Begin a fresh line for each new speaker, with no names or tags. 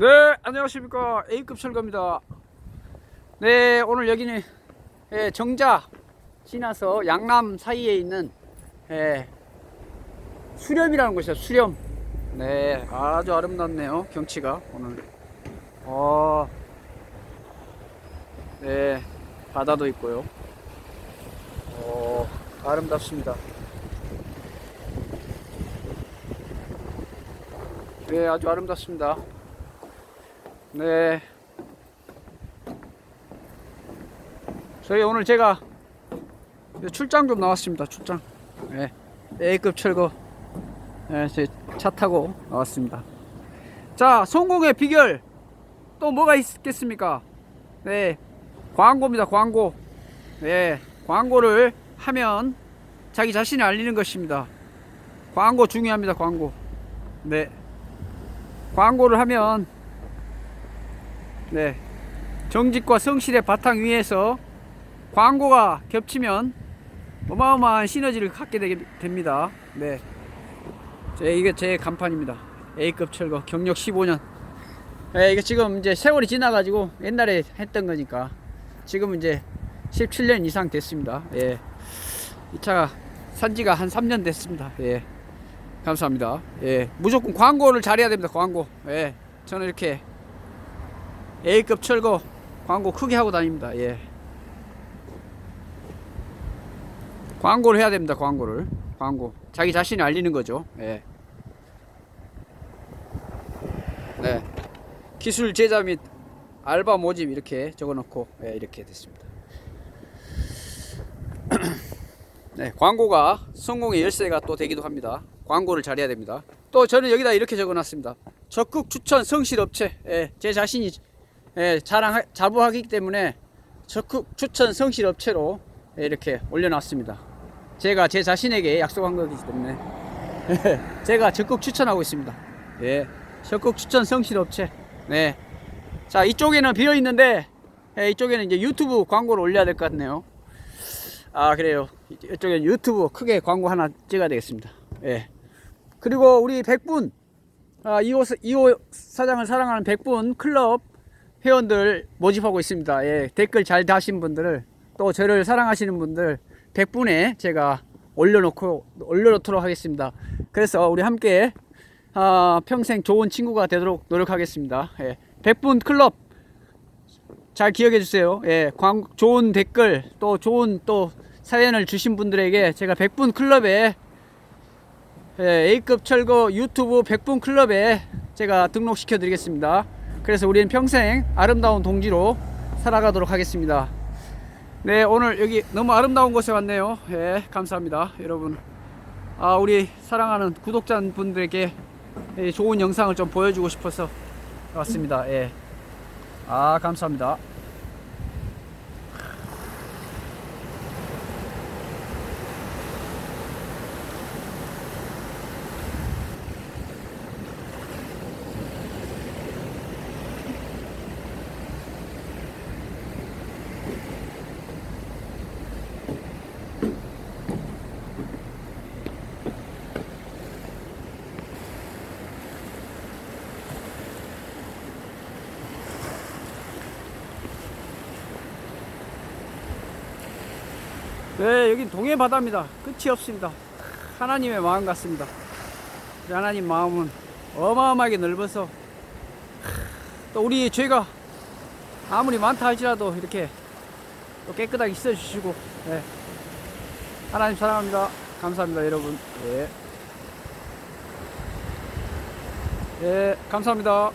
네, 안녕하십니까. A급 철거입니다. 네, 오늘 여기는 예, 정자 지나서 양남 사이에 있는 예, 수렴이라는 곳이죠. 수렴. 네, 아주 아름답네요. 경치가 오늘. 어, 네, 바다도 있고요. 어, 아름답습니다. 네, 아주 아름답습니다. 네. 저희 오늘 제가 출장 좀 나왔습니다. 출장. 네. A급 철거. 네, 제차 타고 나왔습니다. 자, 성공의 비결. 또 뭐가 있겠습니까? 네. 광고입니다. 광고. 네. 광고를 하면 자기 자신을 알리는 것입니다. 광고 중요합니다. 광고. 네. 광고를 하면 네. 정직과 성실의 바탕 위에서 광고가 겹치면 어마어마한 시너지를 갖게 되게 됩니다. 네. 제, 이게 제 간판입니다. A급 철거 경력 15년. 네, 이게 지금 이제 세월이 지나가지고 옛날에 했던 거니까 지금 이제 17년 이상 됐습니다. 예. 이 차가 산지가 한 3년 됐습니다. 예. 감사합니다. 예. 무조건 광고를 잘해야 됩니다. 광고. 예. 저는 이렇게 A급 철거 광고 크게 하고 다닙니다. 예. 광고를 해야 됩니다. 광고를. 광고. 자기 자신을 알리는 거죠. 예. 네. 기술 제자 및 알바 모집 이렇게 적어 놓고 예, 이렇게 됐습니다. 네, 광고가 성공의 열쇠가 또 되기도 합니다. 광고를 잘해야 됩니다. 또 저는 여기다 이렇게 적어 놨습니다. 적극 추천 성실 업체. 예, 제 자신이 예, 자랑 자부하기 때문에 적극 추천 성실 업체로 예, 이렇게 올려놨습니다. 제가 제 자신에게 약속한 거기 때문에 제가 적극 추천하고 있습니다. 예, 적극 추천 성실 업체. 네, 자 이쪽에는 비어 있는데 예, 이쪽에는 이제 유튜브 광고를 올려야 될 것 같네요. 아 그래요. 이쪽에 유튜브 크게 광고 하나 찍어야 되겠습니다. 예. 그리고 우리 백분 아, 이호, 이호 사장을 사랑하는 백분 클럽 회원들 모집하고 있습니다. 예, 댓글 잘 다신 분들을 또 저를 사랑하시는 분들 100분에 제가 올려놓고 올려놓도록 하겠습니다. 그래서 우리 함께 아, 평생 좋은 친구가 되도록 노력하겠습니다. 예, 100분 클럽 잘 기억해 주세요. 예, 광, 좋은 댓글 또 좋은 또 사연을 주신 분들에게 제가 100분 클럽에 예, A급 철거 유튜브 100분 클럽에 제가 등록시켜 드리겠습니다. 그래서 우리는 평생 아름다운 동지로 살아가도록 하겠습니다. 네, 오늘 여기 너무 아름다운 곳에 왔네요. 예, 감사합니다. 여러분. 아, 우리 사랑하는 구독자 분들에게 예, 좋은 영상을 좀 보여주고 싶어서 왔습니다. 예. 아, 감사합니다. 네, 여긴 동해 바다입니다. 끝이 없습니다. 하나님의 마음 같습니다. 하나님 마음은 어마어마하게 넓어서 또 우리 죄가 아무리 많다 할지라도 이렇게 또 깨끗하게 씻어 주시고 네. 하나님 사랑합니다. 감사합니다, 여러분. 예. 예, 감사합니다.